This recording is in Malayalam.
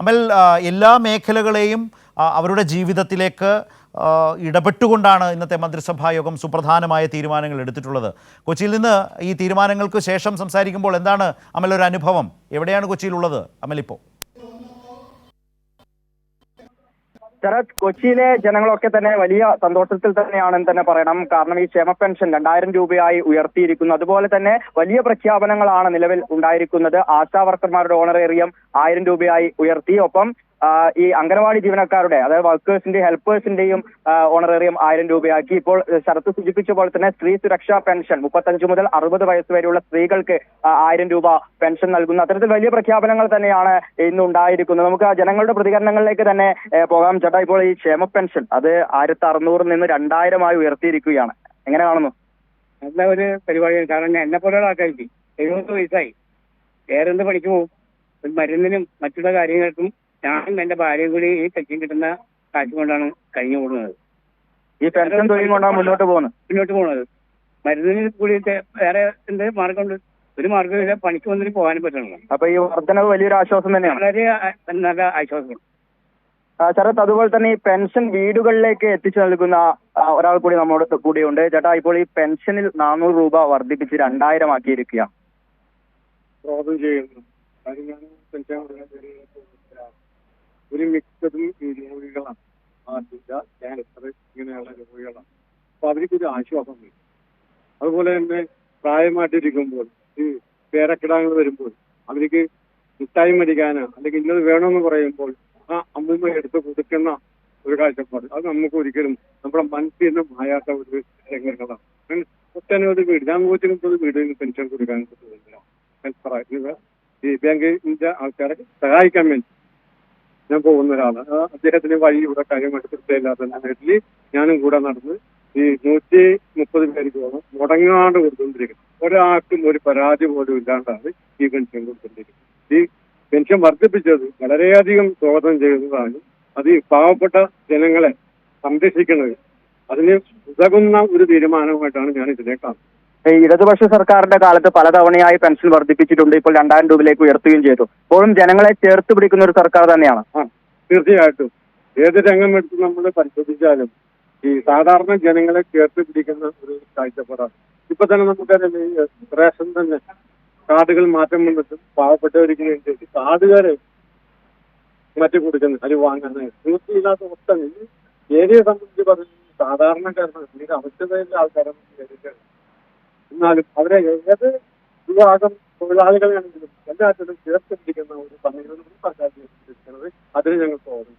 അമൽ എല്ലാ മേഖലകളെയും അവരുടെ ജീവിതത്തിലേക്ക് ഇടപെട്ടുകൊണ്ടാണ് ഇന്നത്തെ മന്ത്രിസഭാ യോഗം സുപ്രധാനമായ തീരുമാനങ്ങൾ എടുത്തിട്ടുള്ളത്. കൊച്ചിയിൽ നിന്ന് ഈ തീരുമാനങ്ങൾക്ക് ശേഷം സംസാരിക്കുമ്പോൾ എന്താണ് അമൽ ഒരു അനുഭവം? എവിടെയാണ് കൊച്ചിയിലുള്ളത്? അമൽ ശരത് കൊച്ചിയിലെ ജനങ്ങളൊക്കെ തന്നെ വലിയ സന്തോഷത്തിൽ തന്നെയാണെന്ന് തന്നെ പറയണം. കാരണം ഈ ക്ഷേമ പെൻഷൻ രണ്ടായിരം രൂപയായി ഉയർത്തിയിരിക്കുന്നു. അതുപോലെ തന്നെ വലിയ പ്രഖ്യാപനങ്ങളാണ് നിലവിൽ ഉണ്ടായിരിക്കുന്നത്. ആശാ വർക്കർമാരുടെ ഓണറേറിയം ആയിരം രൂപയായി ഉയർത്തി. ഒപ്പം ഈ അംഗനവാടി ജീവനക്കാരുടെ അതായത് വർക്കേഴ്സിന്റെയും ഹെൽപ്പേഴ്സിന്റെയും ഓണറേറിയം ആയിരം രൂപയാക്കി ഇപ്പോൾ ശരത്ത് സൂചിപ്പിച്ച പോലെ തന്നെ സ്ത്രീ സുരക്ഷാ പെൻഷൻ മുപ്പത്തഞ്ച് മുതൽ അറുപത് വയസ്സ് വരെയുള്ള സ്ത്രീകൾക്ക് ആയിരം രൂപ പെൻഷൻ നൽകുന്ന അത്തരത്തിൽ വലിയ പ്രഖ്യാപനങ്ങൾ തന്നെയാണ് ഇന്ന് ഉണ്ടായിരിക്കുന്നത്. നമുക്ക് ജനങ്ങളുടെ പ്രതികരണങ്ങളിലേക്ക് തന്നെ പോകാം. ചേട്ടാ ഇപ്പോൾ ഈ ക്ഷേമ പെൻഷൻ അത് ആയിരത്തി അറുന്നൂറിൽ നിന്ന് രണ്ടായിരമായി ഉയർത്തിയിരിക്കുകയാണ്. എങ്ങനെ കാണുന്നു? നല്ല ഒരു പരിപാടിയാണ്. കാരണം എന്നെ പോലെയുള്ള ആൾക്കാർക്ക് എഴുപത് വയസ്സായി. വേറെ എന്ത് പണിക്ക് പോകും ഒരു മരുന്നിനും മറ്റുള്ള കാര്യങ്ങൾക്കും ഞാനും എന്റെ ഭാര്യയും കൂടി ഈ പെൻഷൻ കിട്ടുന്ന കാശ് കൊണ്ടാണ് കഴിഞ്ഞു കൂടുന്നത് ഈ പെൻഷൻ തൊഴിൽ കൊണ്ടാണ് മുന്നോട്ട് പോകുന്നത്? മുന്നോട്ട് പോകുന്നത്. മരുന്നിന് കൂടി വേറെ എന്ത് മാർഗമുണ്ട്? ഒരു മാർഗമില്ല പണിക്ക് വന്നിട്ട് പോകാനും പറ്റണല്ലോ. അപ്പൊ ഈ വർധനവ് വലിയൊരു ആശ്വാസം തന്നെയാണ്. വളരെ നല്ല ആശ്വാസം ശരത് അതുപോലെ തന്നെ ഈ പെൻഷൻ വീടുകളിലേക്ക് എത്തിച്ചു നൽകുന്ന ഒരാൾ കൂടി നമ്മുടെ കൂടിയുണ്ട്. ചേട്ടാ ഇപ്പോൾ ഈ പെൻഷനിൽ നാനൂറ് രൂപ വർദ്ധിപ്പിച്ച് രണ്ടായിരം ആക്കിയിരിക്കുകയാണ് ഒരു മിക്കതും ഈ രോഗികളാണ് ആദ്യ ക്യാൻസർ ഇങ്ങനെയുള്ള രോഗികളാണ്. അപ്പൊ അവർക്കൊരു ആശ്വാസം വരും. അതുപോലെ തന്നെ പ്രായമായിട്ടിരിക്കുമ്പോൾ ഈ പേരക്കിടാങ്ങൾ വരുമ്പോൾ അവർക്ക് മിഠായി മരിക്കാനോ അല്ലെങ്കിൽ ഇന്നത് വേണമെന്ന് പറയുമ്പോൾ ആ അമ്മൂമ്മ എടുത്ത് കൊടുക്കുന്ന ഒരു കാഴ്ചപ്പാട്. അത് നമുക്ക് ഒരിക്കലും നമ്മുടെ മനസ്സിൽ നിന്ന് മായാത്ത ഒരു രംഗങ്ങളാണ്. ഒട്ടനവധി വീട് ഞാൻ നൂറ്റി മുപ്പത് വീടിന് പെൻഷൻ കൊടുക്കാൻ പറ്റുന്നില്ല ഹെൽപ്പറായിട്ട് ഈ ബാങ്കിന്റെ ആൾക്കാരെ സഹായിക്കാൻ വേണ്ടി ഞാൻ പോകുന്ന ഒരാളാണ് അദ്ദേഹത്തിന് വഴി ഇവിടെ കാര്യമായിട്ട് തൃപ്തിയില്ലാത്ത വീട്ടിൽ ഞാനും കൂടെ നടന്ന് ഈ നൂറ്റി മുപ്പത് പേർക്ക് മുടങ്ങാണ്ട് കൊടുത്തുകൊണ്ടിരിക്കുന്നത് ഒരാൾക്കും ഒരു പരാതി പോലും ഇല്ലാണ്ടാണ് ഈ പെൻഷൻ കൊടുത്തുകൊണ്ടിരിക്കുന്നത്. ഈ പെൻഷൻ വർദ്ധിപ്പിച്ചത് വളരെയധികം സ്വാഗതം ചെയ്യുന്നതാണ്. അത് ഈ പാവപ്പെട്ട ജനങ്ങളെ സംരക്ഷിക്കുന്നത്. അതിന് ഉതകുന്ന ഒരു തീരുമാനമായിട്ടാണ് ഞാൻ ഇതിനെ കാണുന്നത്. ഇടതുപക്ഷ സർക്കാരിന്റെ കാലത്ത് പലതവണയായി പെൻഷൻ വർദ്ധിപ്പിച്ചിട്ടുണ്ട്. ഇപ്പോൾ രണ്ടായിരം രൂപയിലേക്ക് ഉയർത്തുകയും ചെയ്തു. ഇപ്പോഴും ജനങ്ങളെ ചേർത്ത് പിടിക്കുന്ന ഒരു സർക്കാർ തന്നെയാണ്. തീർച്ചയായിട്ടും. ഏത് രംഗം എടുത്ത് നമ്മൾ പരിശോധിച്ചാലും ഈ സാധാരണ ജനങ്ങളെ ചേർത്ത് പിടിക്കുന്ന ഒരു കാഴ്ചപ്പാടാണ്. ഇപ്പൊ തന്നെ നമുക്കറിയാം ഈ റേഷൻ തന്നെ കാർഡുകൾ മാറ്റം വന്നിട്ട് പാവപ്പെട്ടവർക്ക് വേണ്ടി കാർഡുകാരെ മാറ്റി കൊടുക്കുന്നു അത് വാങ്ങുന്നത്. ഒട്ടനെ ഈ ഏരിയയെ സംബന്ധിച്ച് പറഞ്ഞു സാധാരണക്കാരനാണ് ഇതിന് ആൾക്കാരെ. എന്നാലും അവരെ ഏത് വിഭാഗം തൊഴിലാളികളെയാണെങ്കിലും എല്ലാത്തിനും ചേർത്തിരിക്കുന്ന ഒരു സമീപനം അതിന് ഞങ്ങൾ ചെയ്യും